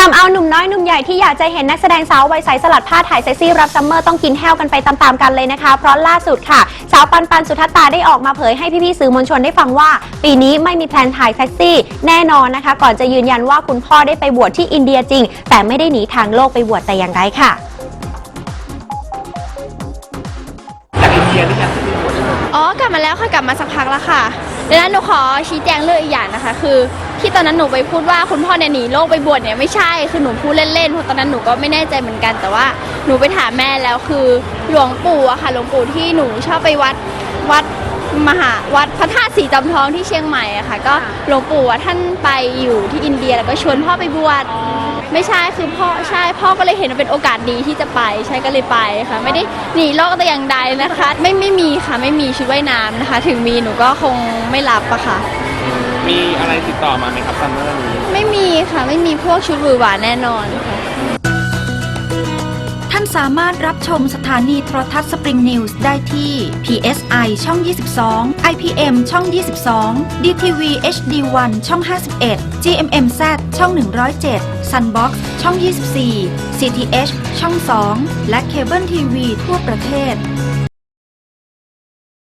เอาหนุ่มน้อยหนุ่มใหญ่ที่อยากจะเห็นนักแสดงสาววัยใสสลัดผ้าถ่ายเซ็กซี่รับซัมเมอร์ต้องกินแห้วกันไปตามๆกันเลยนะคะ เพราะล่าสุดค่ะ สาวปันปันสุทัตตาได้ออกมาเผยให้พี่ๆสื่อมวลชนได้ฟังว่า ปีนี้ไม่มีแพลนถ่ายเซ็กซี่แน่นอนนะคะ ก่อนจะยืนยันว่าคุณพ่อได้ไปบวชที่อินเดียจริง แต่ไม่ได้หนีทางโลกไปบวชแต่อย่างไรค่ะ อ๋อกลับมาแล้วค่ะกลับมาสักพักแล้วค่ะดังนั้นหนูขอชี้แจงเรื่องอีกอย่างนะคะ คือ ที่ตอนนั้นหนูไปพูดว่าคุณพ่อเนี่ยหนีโลกไปบวชเนี่ยไม่ใช่คือหนูพูดเล่นๆเพราะตอนนั้นหนูก็ไม่แน่ใจเหมือนกันแต่ว่าหนูไปถามแม่แล้วคือหลวงปู่อะค่ะหลวงปู่ที่หนูชอบไปวัดวัดมหาวัดพระธาตุสีจำทองที่เชียงใหม่อะค่ะ ก็หลวงปู่อะท่านไปอยู่ที่อินเดียแล้วก็ชวนพ่อไปบวช ไม่ใช่คือพ่อใช่พ่อก็เลยเห็นว่าเป็นโอกาสดีที่จะไปใช่ก็เลยไปค่ะ ไม่ได้หนีโลกแต่อย่างใดนะคะ ไม่ไม่มีค่ะไม่มีชุดว่ายน้ำนะคะ ถึงมีหนูก็คงไม่รับอะค่ะ มีอะไรติดต่อมาไหมครับซัมเมอร์นี้ ไม่มีค่ะไม่มีพวกชุดหวือหวาแน่นอนค่ะท่านสามารถรับชมสถานีโทรทัศน์สปริงนิวส์ได้ที่ PSI ช่อง 22 IPM ช่อง 22 DTV HD1 ช่อง 51 GMMZ ช่อง 107 Sunbox ช่อง 24 CTH ช่อง 2 และเคเบิลทีวีทั่วประเทศ